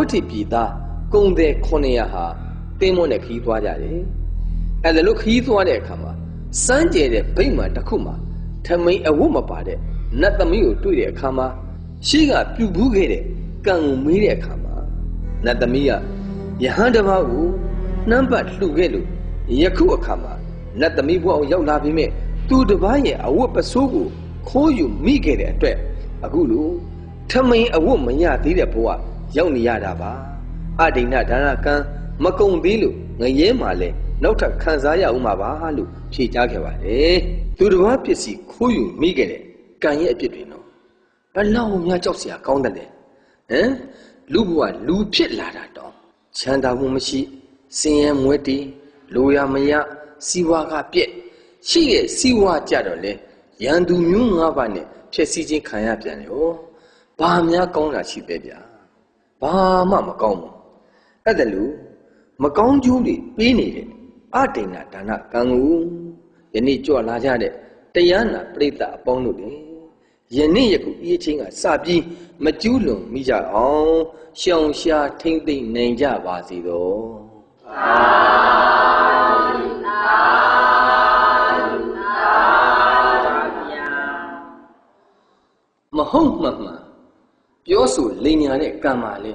ဟုတ်တိပြည်သားကုံတဲ့900ဟာတင်းမွန်းနဲ့ခီးသွားကြတယ်အဲ့ဒါလို့ခီးသွားတဲ့အခါမှာစမ်းကြဲတဲ့ဗိမာန်တစ်ခုမှာထမိန်အဝတ်မပါတဲ့နတ်သမီးကိုတွေ့တဲ့အခါမှာရှေ့ကပြူဘူးခဲ့တဲ့ကံကိုမေးတဲ့အခါမှာနတ်သမီးကယဟန်တစ်ပါးကိုနှမ်းပတ်လှူခဲ့လို့ယခုအခါမှာနတ်သမီးဘဝကိုရောက်လာပြီးမြဲသူတစ်ပါးရဲ့အဝတ်ပစိုးကိုခိုးယူမိခဲ့တဲ့အတွက်အခုလိုထမိန်အဝတ်မရသေးတဲ့ဘဝ ရောက်နေရတာပါအဒိဏဒါနကံမကုံသေးလို့ငရဲမှာလဲနောက်ထပ်ခံစားရအောင်မှာပါလို့ဖြေကြားခဲ့ပါတယ်သူတစ်ပါးပစ္စည်းခိုးယူမိခဲ့တဲ့ကံရဲ့အဖြစ်တွေနော်ဘလောက်များကြောက်စရာကောင်းတယ်လေဟမ်လူဘဝလူဖြစ်လာတာတော့ချမ်းသာမှုမရှိစင်ရဲမွဲတီလိုရမရစီဝါကပြက်ရှိရဲ့စီဝါကြတော့လေရန်သူမျိုးငါးပါးနဲ့ဖြည့်စည်းခြင်းခံရပြန်ရောဘာများကောင်းတာရှိပဲဗျာ ဘာမှမကောင်းဘူးအဲ့ဒါလို့မကောင်းကျိုးတွေပေးနေတဲ့အဒိဏဒါနကံကိုယနေ့ကြွလာကြတဲ့တရားနာပရိသတ်အပေါင်းတို့တွေယနေ့ယခုဤအချင်းကစပြီးမကျူးလွန်မိကြအောင်ရှောင်ရှားထိမ့်သိမ့်နိုင်ကြပါစေတော့မဟုတ်မှန်မှန် ပြောဆိုလိန်ညာတဲ့ကံပါလေ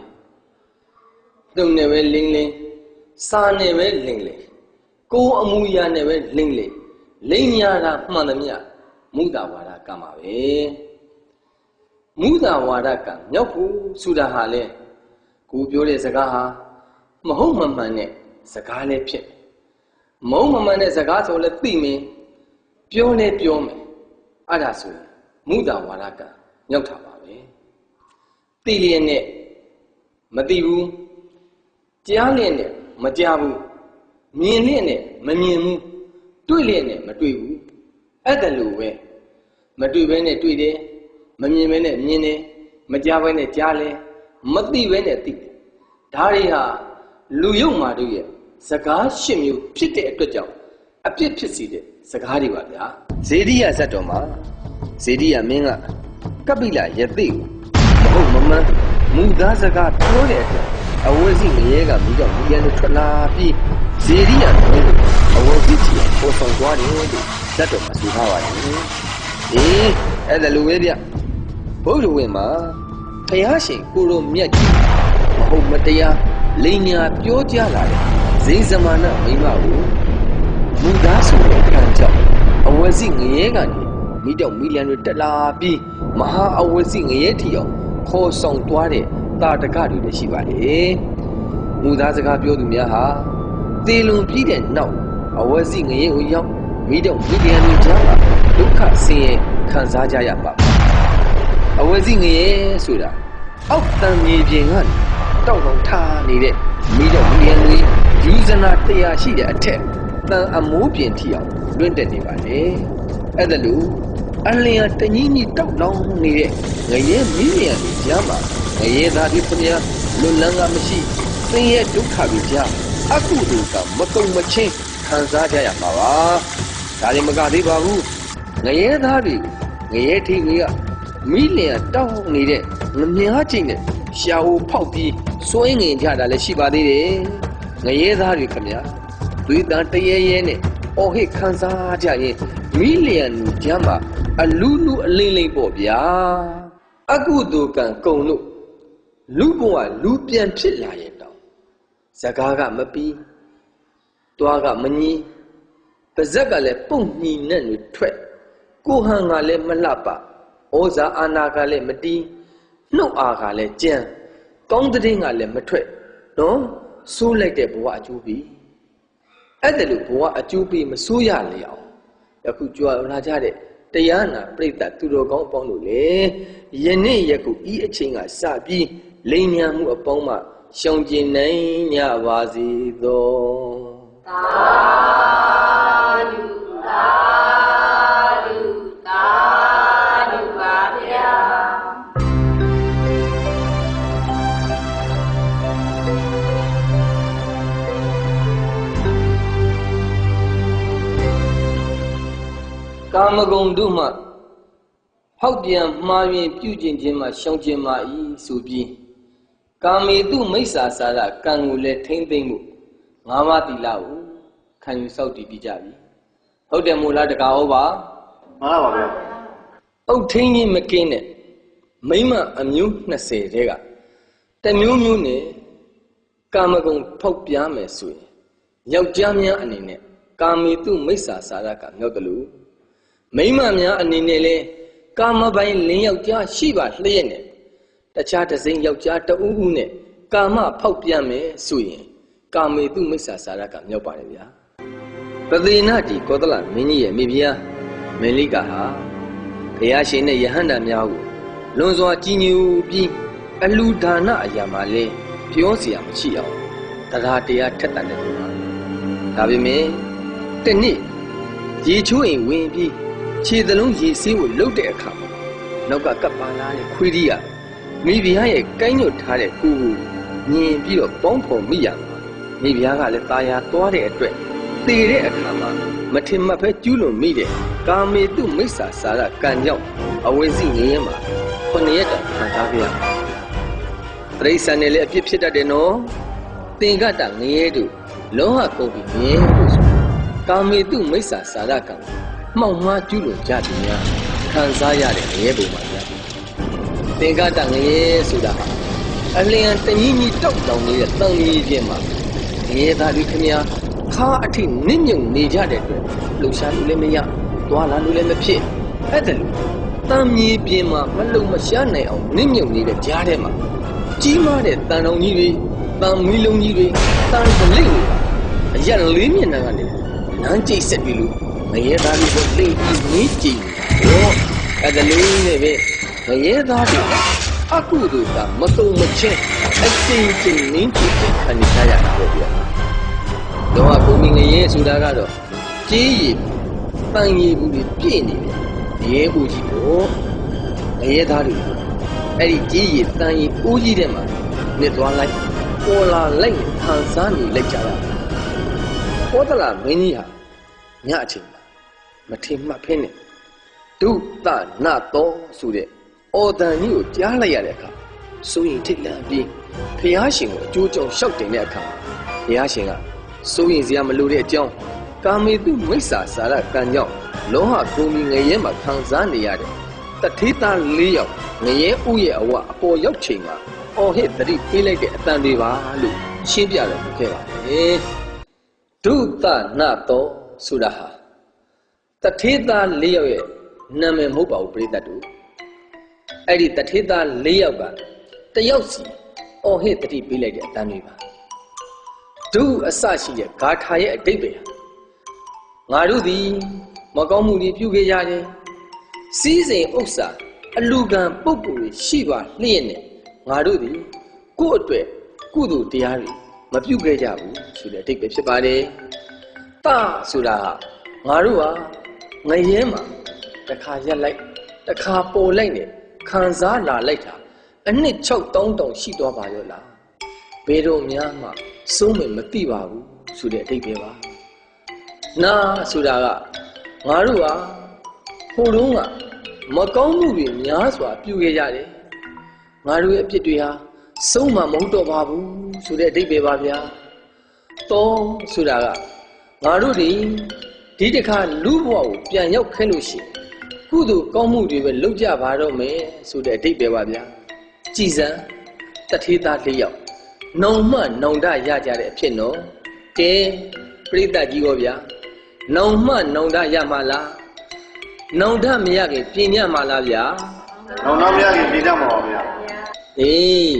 တုံနဲ့ပဲလင်းလင်းစာနဲ့ပဲလင်းလင်းကိုယ်အမူအရာနဲ့ပဲလင်းလင်းလိန်ညာတာမှန်သမျှမုဒ္ဒဝါဒကံပါပဲမုဒ္ဒဝါဒကံမြောက်ဖို့ဆိုတာဟာလေကိုပြောတဲ့စကားဟာမဟုတ်မှန်မှန်နဲ့စကားလည်းဖြစ်မဟုတ်မှန်မှန်တဲ့စကားဆိုလည်းသိမင်းပြောလည်းပြောမယ်အဲ့ဒါဆိုရင်မုဒ္ဒဝါဒကံမြောက်တာပါပဲ သိလျက်နဲ့မသိဘူးကြားလျက်နဲ့မကြားဘူးမြင်လျက်နဲ့မမြင်ဘူးတွေ့လျက်နဲ့မတွေ့ဘူးအဲ့ဒါလိုပဲမတွေ့ဘဲနဲ့တွေ့တယ်မမြင်ဘဲနဲ့မြင်တယ်မကြားဘဲနဲ့ကြားလဲမသိဘဲနဲ့သိတယ်ဒါတွေဟာလူယုံမာတို့ရဲ့စကားရှစ်မျိုးဖြစ်တဲ့အတွက်ကြောင့်အပြစ်ဖြစ်စီတဲ့စကားတွေပါဗျာဇေဒီယဇတ်တော်မှာဇေဒီယမင်းကကပိလယသိကို မဟုတ်မမှန်မူသားစကားပြောတဲ့အတွက်အဝိဇ္ဇငရဲကမိကြောင့်မိရန်တို့ထွက်လာပြီးဇေဒီယမင်းကိုအဝိဇ္ဇချီပေါ်ဆောင်သွားတယ်လို့ဇတ်တော်မှာဆိုထားပါတယ်အေးအဲ့ဒါလိုပဲဗျဘုရားဝင်မှာဖယားရှင်ကိုလိုမြတ်ကြီးမဟုတ်မတရားလိန်ညာပြောကြလာတဲ့ဇိဇမာနမိမကိုမူသားဆိုတဲ့ခံကြောင့်အဝစီငရဲကနေမိတော့မီလီယံတွေတက်လာပြီးမဟာအဝစီငရဲထီအောင် ခေါ်ဆောင်သွားတဲ့တာတကတွေလည်းရှိပါတယ်မူသားစကားပြောသူများဟာတေလွန်ပြီးတဲ့နောက်အဝစီငရဲကိုရောက်မိတော့မီလီယံတွေကြားမှာဒုက္ခဆင်းရဲခံစားကြရပါမယ်အဝစီငရဲဆိုတာအောက်တန်မြေပြင်ကနေတောက်တောင်ထားနေတဲ့မိတော့မီလီယံတွေယူဇနာတရားရှိတဲ့အထက်တန်အမိုးပြင်ထီအောင်လွင့်တက်နေပါလေအဲ့ဒါလို့ အလျာတကြီးကြီးတောက်လောင်နေတဲ့ငရဲမီလီယံတွေကြားမှာငရဲသားတွေခင်ဗျာလွန်လန်းကမရှိသင်ရဲ့ဒုက္ခတွေကြားအကုသိုလ်ကမကုံမချင်းခံစားကြရမှာပါဒါလည်းမကသေးပါဘူးငရဲသားတွေငရဲထီတွေကမီလီယံတောက်နေတဲ့ငမြားချိန်နဲ့ရှာအိုဖောက်ပြီးစွဲငင်ကြတာလည်းရှိပါသေးတယ်ငရဲသားတွေခင်ဗျာသွေးတန်တရဲရဲနဲ့အော်ဟစ်ခံစားကြရင်မီလီယံကျမ်းမှာ အလူလူအလိမ့်လိမ့်ပေါ့ဗျာအကုသိုလ်ကံကုံလို့လူဘဝလူပြန်ဖြစ်လာရဲ့တောင်ဇကားကမပီးတွားကမငီးပါဇက်ကလည်းပုံညီနဲ့တွေထွက်ကိုဟန်ကလည်းမလှပဩဇာအာနာကလည်းမတီးနှုတ်အားကလည်းကြမ်းကောင်းတဲ့င်းကလည်းမထွက်နော်ဆိုးလိုက်တဲ့ဘဝအကျိုးပြီအဲ့ဒါလို့ဘဝအကျိုးပြီမဆိုးရလေအောင်ယခုကြွားလာကြတဲ့ တရားနာပြိတ္တသူတော်ကောင်းအပေါင်းတို့လေယနေ့ယခုဤအချိန်ကစပြီးလိမ်ညာမှုအပေါင်းမှရှောင်ကျင်နိုင်ကြပါစေသောသာ ကာမဂုဏ်တို့မှဟောက်ပြန်မှားရင်ပြုကျင့်ခြင်းမှရှောင်ကျင်ပါ၏ဆိုပြီးကာမေတုမိစ္ဆာစာရကံကိုလည်းထိမ့်သိမ့်မှုငါးပါးသီလကိုခံယူစောင့်တည်ပြီးကြပြီဟုတ်တယ်မို့လားတကားဟောပါမှန်ပါဗျာအုတ်ထင်းကြီးမကင်းတဲ့မိမအမျိုး20တဲကတစ်မျိုးမျိုးနဲ့ကာမဂုဏ်ဖောက်ပြားမယ်ဆိုရင်ယောက်ျားများအနေနဲ့ကာမေတုမိစ္ဆာစာရကမြောက်တယ်လို့ မိမများအနေနဲ့လဲကာမပိုင်လင်းယောက်ျားရှိပါလျက်နဲ့တခြားတစ်စိမ့်ယောက်ျားတဦးဦးနဲ့ကာမဖောက်ပြားမယ်ဆိုရင်ကာမေတုမိစ္ဆာစာရကမြောက်ပါတယ်ဗျာပသေနတိကောသလမင်းကြီးရဲ့မိဖုရားမင်းလိကဟာ ဘုရားရှင်နဲ့ယဟန္တာများကိုလွန်စွာကြည်ညိုပြီးအလူဒါနအရာမှာလဲပြောเสียမရှိအောင်တရားတရားထက်တန်တဲ့သူပါဒါပေမဲ့တနေ့ရေချိုးအိမ်ဝင်ပြီး ခြေသလုံးရေဆေးကိုလှုပ်တဲ့အခါမှာနောက်ကကပ်ပါလာတဲ့ခွေးကြီးကမိဖုရားရဲ့ကိုင်းညွတ်ထားတဲ့ကိုယ်ကိုမြင်ပြီးတော့ပေါင်းဖော်မိရမှာမိဖုရားကလည်းตาယာသွားတဲ့အတွက်တည်တဲ့အခါမှာမထင်မှတ်ဖဲကျူးလွန်မိတဲ့ကာမေတုမိစ္ဆာစာရကံကြောင့်အဝိဇ္ဇိငရဲမှာခုနှစ်ရက်တောင်ခံစားကြရမှာတရိษံနဲ့လည်းအပြစ်ဖြစ်တတ်တယ်နော်သင်္ကတငရဲတို့လောဟကုန်ပြီးငရဲလို့ဆိုကာမေတုမိစ္ဆာစာရကံ မှောက်မှားကျူးလွန်ကြသူများခံစားရတဲ့ငရဲပုံမှာပြသင်္ကတငရဲဆိုတာဟာအလျံတကြီးကြီးတောက်တောင်နေတဲ့တန်ကြီးချင်းမှာငရဲသားတွေခင်ဗျာခါအထိနစ်မြုံနေကြတဲ့အတွက်လှူရှားလို့လည်းမရသွားလာလို့လည်းမဖြစ်အဲ့ဒါလို့တမ်းမြေပြင်မှာမလုံမရှားနိုင်အောင်နစ်မြုံနေတဲ့ကြားထဲမှာကြီးမားတဲ့တန်တော်ကြီးတွေတန်မီလုံးကြီးတွေတန်ပလိတ်တွေအရက်လေးမျက်နှာကနေနန်းကျိတ်ဆက်ပြီးလို့င ရဲသားတွေကိုလိမ့်ပြီးနေကြည့်ဟောအဲ့ဒါလေးနဲ့ပဲငရဲသားတွေအကုသိုလ်ကမတုံမချင်းအချင်းချင်းနင်းချစ်ခံနေကြရတာပေါ့ဗျာတော့ဘုံမင်းငရဲဆိုတာကတော့ကြေးရည်ပန်းရည်ဘူးတွေပြည့်နေတယ်ရဲဘူးကြီးကိုငရဲသားတွေအဲ့ဒီကြေးရည်တန်းရည်ဦးကြီးတဲ့မှာနှစ်သွားလိုက်ပေါ်လာလိုက်ခံစားနေလိုက်ကြတာဘောဒလာမင်းကြီးဟာညအချိန် မှာမထင်မှတ်ဖင်းနဲ့ဒုသနတောဆိုတဲ့အော်တန်ကြီးကိုကြားလိုက်ရတဲ့အခါစိုးရင်ထိတ်လန့်ပြီးဖះရှင်ကိုအကျိုးကြောင့်ရှောက်တင်တဲ့အခါဖះရှင်ကစိုးရင်စရာမလိုတဲ့အကြောင်းကာမေတုမိစ္ဆာစာရကံကြောင့်လောဟကိုမီငရဲမှာခံစားနေရတဲ့တထေးသား၄ယောက်ငရဲဥရဲ့အဝအပေါ်ရောက်ချိန်မှာအော်ဟစ်တတိပေးလိုက်တဲ့အတန်တွေပါလို့ရှင်းပြတော့ခဲ့ပါတယ်ဒုသနတောဆိုတာဟာ တထေးသား၄ယောက်ရဲ့နာမည်မဟုတ်ပါဘူးပြိတ္တတို့အဲ့ဒီတထေးသား၄ယောက်ကတယောက်စီအော်ဟစ်တတိပေးလိုက်တဲ့အတန်တွေပါဒုအစရှိတဲ့ဂါထာရဲ့အတိတ်ပဲငါတို့သည်မကောင်းမှုတွေပြုခဲ့ရတယ်စီးစိမ်ဥစ္စာအလူကံပုဂ္ဂိုလ်တွေရှိပါလျက်နဲ့ငါတို့သည်ကိုယ့်အတွက်ကုသိုလ်တရားတွေမပြုခဲ့ကြဘူးဆိုတဲ့အတိတ်ပဲဖြစ်ပါတယ်တဆိုတာဟာငါတို့ဟာ ငရဲမှာတစ်ခါရက်လိုက်တစ်ခါပေါ်လိုက်နဲ့ခံစားလာလိုက်တာအနှစ်6တောင်းတောင်ရှိသွားပါရောလားဘယ်တော့များမှစိုးမယ်မသိပါဘူးဆိုတဲ့အတိတ်ပဲပါနာဆိုတာကငါတို့ဟာဟိုတုန်းကမကောင်းမှုတွေများစွာပြုခဲ့ရတယ်ငါတို့ရဲ့အပြစ်တွေဟာဆုံးမမဟုတ်တော့ပါဘူးဆိုတဲ့အတိတ်ပဲပါဗျာတောဆိုတာကငါတို့တွေ ဒီတစ်ခါလူဘဝကိုပြန်ရောက်ခဲလို့ရှိရင်ကုသိုလ်ကောင်းမှုတွေပဲလုပ်ကြပါတော့မယ်ဆိုတဲ့အတိတ်ပဲပါဗျာကြည်စံတထေးသားလေးယောက်နှုံမှနှုံဒရကြတဲ့အဖြစ်နော်ကဲပြိတ္တကြီးရောဗျာနှုံမှနှုံဒရမှာလားနှုံဒမရခင်ပြင်ညမှာလားဗျာနောင်နောက်မရခင်ပြင်ကြမှာပါဗျာအေး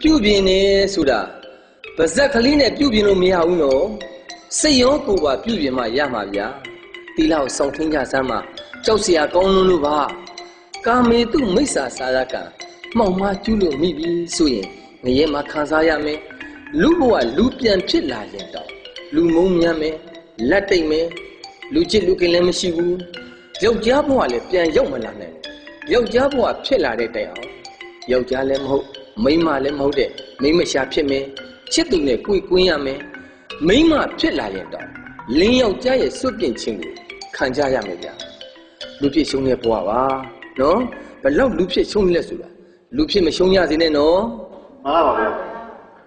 ပြုပြင်နေဆိုတာဗဇက်ကလေးနဲ့ပြုပြင်လို့မရဘူးနော် စိတ်ရောကိုယ်ပါပြုပြင်မှရမှာဗျာတီလာကိုစောင့်ထင်းကြစမ်းမှာကြောက်စရာကောင်းလို့လို့ပါကာမေတုမိစ္ဆာစာရကံမှောင်မကျူးလို့မိပြီဆိုရင်ငရဲမှာခံစားရမယ်လူဘဝလူပြန်ဖြစ်လာရင်တော့လူမုံမြမ်းမယ်လက်တိတ်မယ်လူချစ်လူခင်လည်းမရှိဘူးယောက်ျားဘဝလည်းပြန်ရောက်မလာနိုင်ဘူးယောက်ျားဘဝဖြစ်လာတဲ့တိုင်အောင်ယောက်ျားလည်းမဟုတ်မိန်းမလည်းမဟုတ်တဲ့မိန်းမရှာဖြစ်မယ်ချစ်သူနဲ့ကိုယ်ကွင်းရမယ် မိန်းမဖြစ်လာရင်တော့လင်းယောက်ျားရဲ့စွတ်ပြင့်ခြင်းကိုခံကြရမယ်ဗျာလူဖြစ်ရှုံးတဲ့ဘဝပါနော်ဘယ်လောက်လူဖြစ်ရှုံးလဲဆိုတာလူဖြစ်မရှုံးရစေနဲ့နော်မှန်လားပါဗျာ